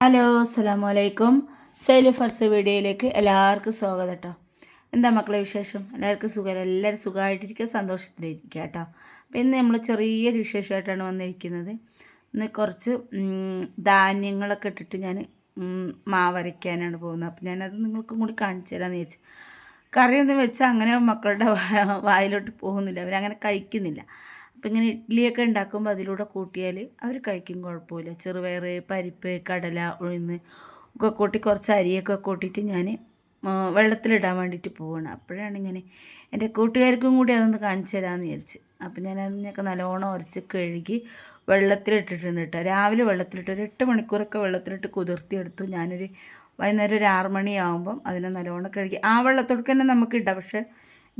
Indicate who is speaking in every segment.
Speaker 1: Hello അസ്സാം വലൈക്കും sale ഫർസ് വീഡിയോയിലേക്ക് എല്ലാവർക്കും സ്വാഗതം കേട്ടോ എന്താ മക്കളെ വിശേഷം? എല്ലാവർക്കും സുഖം. എല്ലാവരും സുഖമായിട്ടിരിക്കുക സന്തോഷത്തിലിരിക്കുക കേട്ടോ അപ്പോൾ ഇന്ന് നമ്മൾ ചെറിയൊരു വിശേഷമായിട്ടാണ് വന്നിരിക്കുന്നത്. ഇന്ന് കുറച്ച് ധാന്യങ്ങളൊക്കെ ഇട്ടിട്ട് ഞാൻ മാവരയ്ക്കാനാണ് പോകുന്നത്. അപ്പോൾ ഞാനത് നിങ്ങൾക്കും കൂടി കാണിച്ചു തരാമെന്ന് വിചാരിച്ചു. കറിയൊന്നും വെച്ചാൽ അങ്ങനെ മക്കളുടെ വായിലോട്ട് പോകുന്നില്ല. അവരങ്ങനെ കഴിക്കുന്നില്ല. അപ്പം ഇങ്ങനെ ഇഡ്ഡലിയൊക്കെ ഉണ്ടാക്കുമ്പോൾ അതിലൂടെ കൂട്ടിയാൽ അവർ കഴിക്കും കുഴപ്പമില്ല ചെറുപയർ പരിപ്പ് കടല ഉഴുന്ന് ഒക്കെ കൂട്ടി കുറച്ച് അരിയൊക്കെ കൂട്ടിയിട്ട് ഞാൻ വെള്ളത്തിലിടാൻ വേണ്ടിയിട്ട് പോവുകയാണ് അപ്പോഴാണ് ഇങ്ങനെ എന്റെ കൂട്ടുകാർക്കും കൂടി അതൊന്ന് കാണിച്ചു തരാമെന്ന് വിചാരിച്ച്. അപ്പം ഞാൻ അതിനൊക്കെ നല്ലോണം ഉരച്ച് കഴുകി വെള്ളത്തിലിട്ടിട്ടുണ്ട് കേട്ടോ. രാവിലെ വെള്ളത്തിലിട്ട് ഒരു എട്ട് മണിക്കൂറൊക്കെ വെള്ളത്തിലിട്ട് കുതിർത്തിയെടുത്തു. ഞാനൊരു വൈകുന്നേരം ഒരു ആറ് മണിയാകുമ്പം അതിനെ നല്ലോണം കഴുകി. ആ വെള്ളത്തോടൊക്കെ തന്നെ നമുക്ക് ഇടാം. പക്ഷേ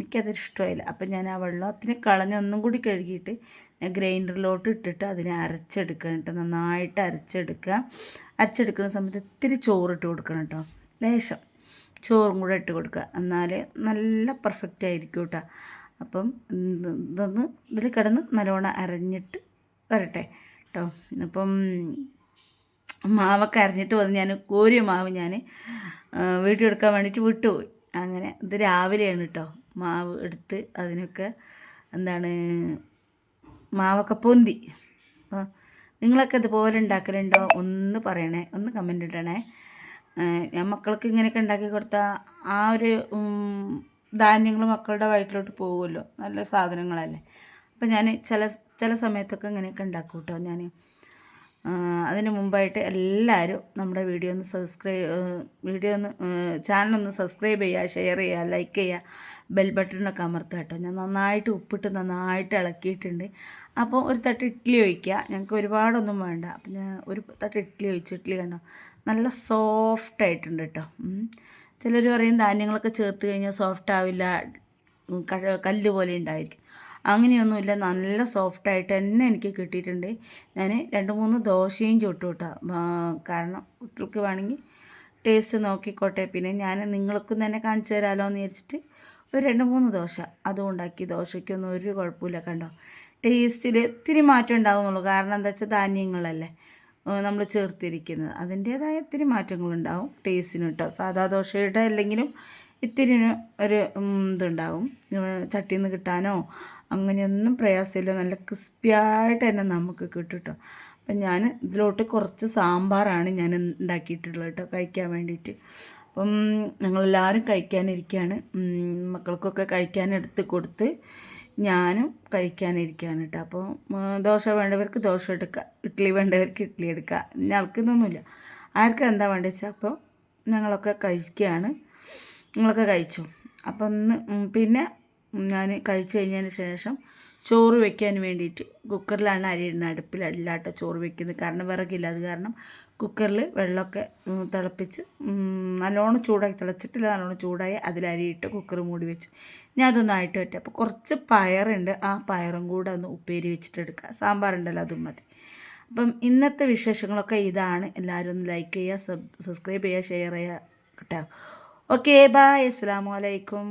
Speaker 1: എനിക്കതൊരു ഇഷ്ടമായില്ല. അപ്പം ഞാൻ ആ വെള്ളത്തിന് കളഞ്ഞ് ഒന്നും കൂടി കഴുകിയിട്ട് ഞാൻ ഗ്രൈൻഡറിലോട്ട് ഇട്ടിട്ട് അതിനെ അരച്ചെടുക്കണം കേട്ടോ. നന്നായിട്ട് അരച്ചെടുക്കുക. അരച്ചെടുക്കുന്ന സമയത്ത് ഇത്തിരി ചോറിട്ട് കൊടുക്കണം കേട്ടോ. ലേശം ചോറും കൂടെ ഇട്ട് കൊടുക്കുക. എന്നാൽ നല്ല പെർഫെക്റ്റ് ആയിരിക്കും കേട്ടോ. അപ്പം ഇതൊന്ന് ഇതിൽ കിടന്ന് നല്ലോണം അരഞ്ഞിട്ട് വരട്ടെ കേട്ടോ. അപ്പം മാവൊക്കെ അരഞ്ഞിട്ട് വന്ന് ഞാൻ കോരിയ മാവ് ഞാൻ വീട്ടിൽ എടുക്കാൻ വേണ്ടിയിട്ട് വിട്ടുപോയി. അങ്ങനെ ഇത് രാവിലെയാണ് കേട്ടോ. മാവ് എടുത്ത് അതിനൊക്കെ എന്താണ് മാവൊക്കെ പൊന്തി. അപ്പോൾ നിങ്ങളൊക്കെ ഇതുപോലെ ഉണ്ടാക്കലുണ്ടോ? ഒന്ന് പറയണേ ഒന്ന് കമന്റ് ഇടണേ. ഞാൻ മക്കൾക്ക് ഇങ്ങനെയൊക്കെ ഉണ്ടാക്കി കൊടുത്താൽ ആ ഒരു ധാന്യങ്ങൾ മക്കളുടെ വയറ്റിലോട്ട് പോകുമല്ലോ. നല്ല സാധനങ്ങളല്ലേ. അപ്പം ഞാൻ ചില ചില സമയത്തൊക്കെ ഇങ്ങനെയൊക്കെ ഉണ്ടാക്കും കേട്ടോ ഞാൻ അതിന് മുമ്പായിട്ട് എല്ലാവരും നമ്മുടെ വീഡിയോ ഒന്ന് സബ്സ്ക്രൈബ് വീഡിയോ ഒന്ന് ചാനലൊന്ന് സബ്സ്ക്രൈബ് ചെയ്യുക ഷെയർ ചെയ്യുക ലൈക്ക് ചെയ്യുക. ബെൽ ബട്ടണൊക്കെ അമർത്തുക കേട്ടോ. ഞാൻ നന്നായിട്ട് ഉപ്പിട്ട് നന്നായിട്ട് ഇളക്കിയിട്ടുണ്ട്. അപ്പോൾ ഒരു തട്ട് ഇഡ്ഡലി ഒഴിക്കുക. ഞങ്ങൾക്ക് ഒരുപാടൊന്നും വേണ്ട. അപ്പം ഞാൻ ഒരു തട്ട് ഇഡ്ഡലി ഒഴിച്ച്. ഇഡ്ഡലി കണ്ടോ? നല്ല സോഫ്റ്റ് ആയിട്ടുണ്ട് കേട്ടോ. ചിലർ പറയും ധാന്യങ്ങളൊക്കെ ചേർത്ത് കഴിഞ്ഞാൽ സോഫ്റ്റ് ആവില്ല. കല്ല് പോലെ ഉണ്ടായിരിക്കും. അങ്ങനെയൊന്നുമില്ല. നല്ല സോഫ്റ്റായിട്ട് തന്നെ എനിക്ക് കിട്ടിയിട്ടുണ്ട്. ഞാൻ രണ്ട് മൂന്ന് ദോശയും ചുട്ടു കിട്ടാം. കാരണം കുട്ടികൾക്ക് വേണമെങ്കിൽ ടേസ്റ്റ് നോക്കിക്കോട്ടെ. പിന്നെ ഞാൻ നിങ്ങൾക്കും തന്നെ കാണിച്ചു തരാമല്ലോ എന്ന് വിചാരിച്ചിട്ട് ഒരു രണ്ട് മൂന്ന് ദോശ. അതും ഉണ്ടാക്കി ദോശയ്ക്കൊന്നും ഒരു കുഴപ്പമില്ല കണ്ടോ? ടേസ്റ്റിൽ ഇത്തിരി മാറ്റം ഉണ്ടാകുന്നുള്ളൂ കാരണം എന്താ വെച്ചാൽ ധാന്യങ്ങളല്ലേ? നമ്മൾ ചേർത്തിരിക്കുന്നത്. അതിന്റേതായ ഇത്തിരി മാറ്റങ്ങളുണ്ടാവും ടേസ്റ്റിന് കേട്ടോ സാധാ ദോശയുടെ അല്ലെങ്കിലും ഇത്തിരി ഒരു ഇതുണ്ടാവും. ചട്ടിയിൽ നിന്ന് കിട്ടാനോ അങ്ങനെയൊന്നും പ്രയാസമില്ല. നല്ല ക്രിസ്പിയായിട്ട് തന്നെ നമുക്ക് കിട്ടും കേട്ടോ അപ്പം ഞാൻ ഇതിലോട്ട് കുറച്ച് സാമ്പാറാണ് ഞാൻ ഉണ്ടാക്കിയിട്ടുള്ളത് കേട്ടോ കഴിക്കാൻ വേണ്ടിയിട്ട്. അപ്പം ഞങ്ങളെല്ലാവരും കഴിക്കാനിരിക്കുകയാണ് മക്കൾക്കൊക്കെ കഴിക്കാൻ എടുത്ത് കൊടുത്ത് ഞാനും കഴിക്കാനിരിക്കുകയാണ് കേട്ടോ. അപ്പോൾ ദോശ വേണ്ടവർക്ക് ദോശ എടുക്കുക ഇഡ്ഡലി വേണ്ടവർക്ക് ഇഡ്ഡലി എടുക്കുക ഞങ്ങൾക്ക് ഇതൊന്നുമില്ല ആർക്കും എന്താ വേണ്ടത് വെച്ചാൽ അപ്പോൾ ഞങ്ങളൊക്കെ കഴിക്കുകയാണ്. നിങ്ങളൊക്കെ കഴിച്ചു? അപ്പം ഒന്ന് പിന്നെ ഞാൻ കഴിച്ചു കഴിഞ്ഞതിന് ശേഷം ചോറ് വെക്കാൻ വേണ്ടിയിട്ട് കുക്കറിലാണ് അരി ഇടുന്നത്. അടുപ്പിലല്ലാട്ടോ ചോറ് വെക്കുന്നത്. കാരണം വിറകില്ല. അത് കാരണം കുക്കറിൽ വെള്ളമൊക്കെ തിളപ്പിച്ച് നല്ലോണം ചൂടാക്കി തിളച്ചിട്ടില്ല നല്ലോണം ചൂടായി അതിൽ അരിയിട്ട് കുക്കർ മൂടി വെച്ചു. ഞാൻ അതൊന്നായിട്ട് പറ്റും അപ്പോൾ കുറച്ച് പയറുണ്ട്. ആ പയറും കൂടെ ഒന്ന് ഉപ്പേരി വെച്ചിട്ട് എടുക്കുക സാമ്പാറുണ്ടല്ലോ അതും മതി. അപ്പം ഇന്നത്തെ വിശേഷങ്ങളൊക്കെ ഇതാണ്. എല്ലാവരും ഒന്ന് ലൈക്ക് ചെയ്യുക സബ് സബ്സ്ക്രൈബ് ചെയ്യുക ഷെയർ ചെയ്യുക കേട്ടോ. ഓക്കെ ബായ് അസ്സാം വലൈക്കും